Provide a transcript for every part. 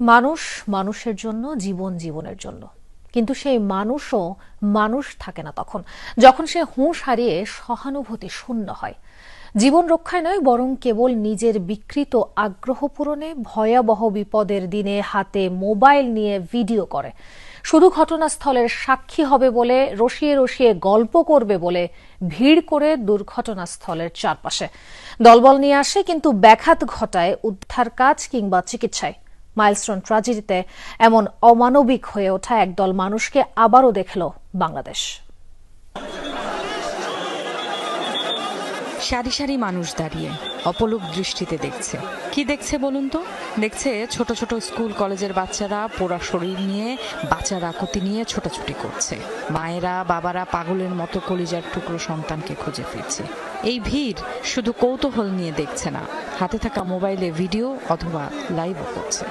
মানুষ মানুষের জন্য, জীবন জীবনের জন্য। কিন্তু সেই মানুষও মানুষ থাকে না তখন। যখন সে হুঁশ হারিয়ে সহানুভূতি শূন্য হয়। জীবন রক্ষায় নয়, বরং কেবল নিজের বিকৃত আগ্রহ পূরণে, ভয়াবহ বিপদের দিনে হাতে মোবাইল নিয়ে ভিডিও করে। শুধু ঘটনাস্থলের সাক্ষী হবে বলে, রসিয়ে রসিয়ে গল্প করবে বলে ভিড় করে দুর্ঘটনাস্থলের চারপাশে। দলবল নিয়ে আসে, কিন্তু ব্যাঘাত ঘটায় উদ্ধার কাজ কিংবা চিকিৎসায়। মাইলস্টোন ট্রাজেডিতে এমন অমানবিক হয়ে ওঠা একদল মানুষকে আবারও দেখল বাংলাদেশ। সারি সারি মানুষ দাঁড়িয়ে অপলক দৃষ্টিতে দেখছে। কি দেখছে বলুন তো? দেখছে ছোট ছোট স্কুল কলেজের বাচ্চারা পোড়া শরীর নিয়ে, বাচ্চার আকুতি নিয়ে ছোটাছুটি করছে। মায়েরা, বাবারা পাগলের মতো কলিজার টুকরো সন্তানকে খুঁজে ফিরছে। এই ভিড় শুধু কৌতূহল নিয়ে দেখছে না, হাতে থাকা মোবাইলে ভিডিও অথবা লাইভও করছে।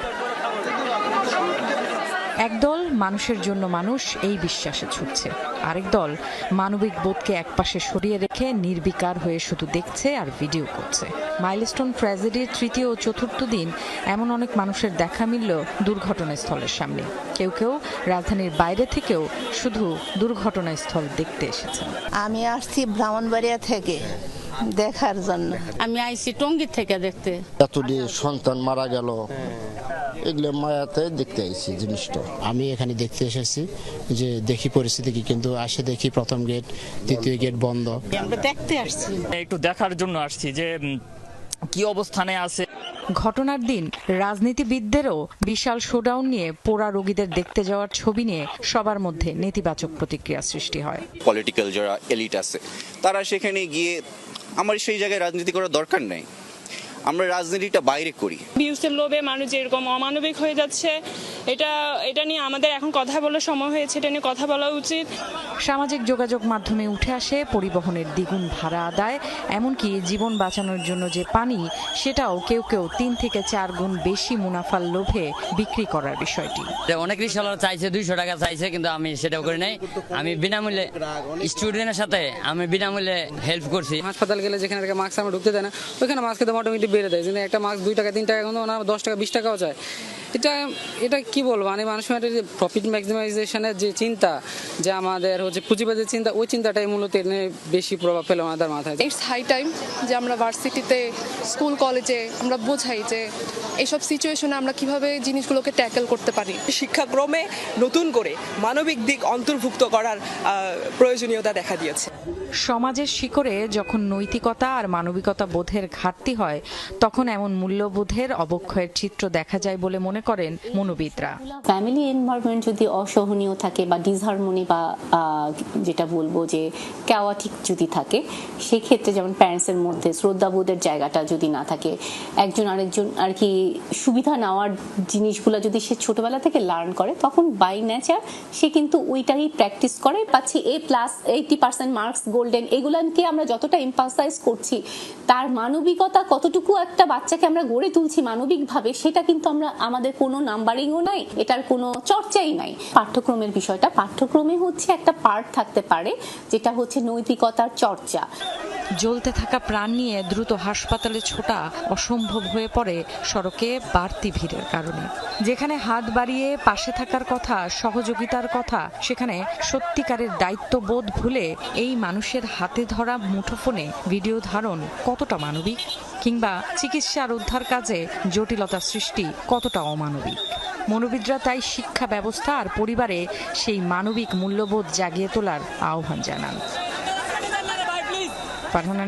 একদল মানুষের জন্য মানুষ এই বিশ্বাসে ছুটছে। আরেক দল মানবিক বোধকে একপাশে সরিয়ে রেখে নির্বিকার হয়ে শুধু দেখছে আর ভিডিও করছে। মাইলস্টোন ট্র্যাজেডির তৃতীয় ও চতুর্থ দিন এমন অনেক মানুষের দেখা মিলল দুর্ঘটনাস্থলের সামনে। কেউ কেউ রাজধানীর বাইরে থেকেও শুধু দুর্ঘটনাস্থল দেখতে এসেছেন। আমি আসছি ব্রাহ্মণবাড়িয়া থেকে দেখার জন্য। আমি আইছি টঙ্গির থেকে দেখতে। এতটি সন্তান মারা গেল। এগুলো মায়াতে দেখতে আইছি জিনিসটা। আমি এখানে দেখতে এসেছি যে দেখি পরিস্থিতি কি কিন্তু আসে দেখি প্রথম গেট দ্বিতীয় গেট বন্ধ। আমরা দেখতে আসছি। একটু দেখার জন্য আসছি যে কি অবস্থানে আছে। ঘটনার দিন রাজনীতিবিদদেরও বিশাল শোডাউন নিয়ে পোড়া রোগীদের দেখতে যাওয়ার ছবি নিয়ে সবার মধ্যে নেতিবাচক প্রতিক্রিয়া সৃষ্টি হয়। পলিটিক্যাল যারা এলিট আছে তারা সেখানে গিয়ে আমার সেই জায়গায় রাজনীতি করার দরকার নেই। আমরা রাজনীতিটা বাইরে করি। ভিউসের লোভে মানুষ এরকম অমানবিক হয়ে যাচ্ছে এটা এটা নিয়ে আমাদের এখন কথা বলার সময় হয়েছে এটা নিয়ে কথা বলা উচিত। সামাজিক যোগাযোগ মাধ্যমে উঠে আসে পরিবহনের দ্বিগুণ ভাড়া আদায় এমনকি জীবন বাঁচানোর জন্য যে পানি সেটাও কেউ কেউ তিন থেকে চার গুণ বেশি মুনাফার লোভে বিক্রি করার বিষয়টি। অনেক রিক্সাওয়ালা চাইছে দুইশো টাকা চাইছে কিন্তু আমি সেটাও করি নাই। আমি বিনামূল্যে স্টুডেন্টের সাথে আমি বিনামূল্যে হেল্প করছি। হাসপাতাল গেলে যেখানে একটা মাস্ক আমরা ঢুকতে দেয় না ওইখানে মাস্ক দাম অটোমেটিক বেড়ে দেয়। কিন্তু একটা মাস্ক দুই টাকা তিন টাকা কিন্তু ওনার দশ টাকা বিশ টাকাও চায়। এটা এটা কি বলব? মানে মানুষের যে প্রফিট ম্যাক্সিমাইজেশনের যে চিন্তা যে আমাদের হচ্ছে পুঁজিবাদের চিন্তা ওই চিন্তাটাই মূলত এনে বেশি প্রভাব ফেলে আমাদের মাথায়। ইটস হাই টাইম যে আমরা ভার্সিটিতে স্কুল কলেজে আমরা বোঝাই যে এইসব সিচুয়েশনে আমরা কীভাবে জিনিসগুলোকে ট্যাকেল করতে পারি। শিক্ষাক্রমে নতুন করে মানবিক দিক অন্তর্ভুক্ত করার প্রয়োজনীয়তা দেখা দিয়েছে। সমাজের শিকড়ে যখন নৈতিকতা আর মানবিকতা বোধের ঘাটতি হয় তখন এমন মূল্যবোধের অবক্ষয়ের চিত্র দেখা যায় বলে মনে করেন মনোবিদরা। ফ্যামিলি এনভায়রনমেন্ট যদি অসহনীয় থাকে বা ডিসহারমোনি বা যেটা বলব যে ক্যাওয়াটিক যদি থাকে, সেক্ষেত্রে যেমন প্যারেন্টসের মধ্যে শ্রদ্ধাবোধের জায়গাটা যদি না থাকে, একজন আরেকজন আর কি সুবিধা নেওয়ার জিনিসগুলো যদি সে ছোটবেলা থেকে লার্ন করে, তখন বাই নেচার সে কিন্তু ওইটাই প্র্যাকটিস করে, পাচ্ছি A plus eighty percent marks golden এগুলাকে আমরা যতটা এম্পাসাইজ করছি, তার মানবিকতা কতটুকু একটা বাচ্চাকে আমরা গড়ে তুলছি মানবিকভাবে, সেটা কিন্তু আমরা, আমাদের কোনো নাম্বারিংও নাই, এটার কোনো চর্চাই নাই। পাঠ্যক্রমের বিষয়টা, পাঠ্যক্রমে হচ্ছে একটা পার্ট থাকতে পারে, যেটা হচ্ছে নৈতিকতার চর্চা। জ্বলতে থাকা প্রাণ নিয়ে দ্রুত হাসপাতালে ছোটা অসম্ভব হয়ে পড়ে সড়কে বাড়তি ভিড়ের কারণে। যেখানে হাত বাড়িয়ে পাশে থাকার কথা, সহযোগিতার কথা, সেখানে সত্যিকারের দায়িত্ববোধ ভুলে এই মানুষের হাতে ধরা মুঠোফোনে ভিডিও ধারণ কতটা মানবিক? কিংবা চিকিৎসার উদ্ধার কাজে জটিলতা সৃষ্টি কতটা অমানবিক? মনোবিদরা তাই শিক্ষা ব্যবস্থা আর পরিবারে সেই মানবিক মূল্যবোধ জাগিয়ে তোলার আহ্বান জানান। personas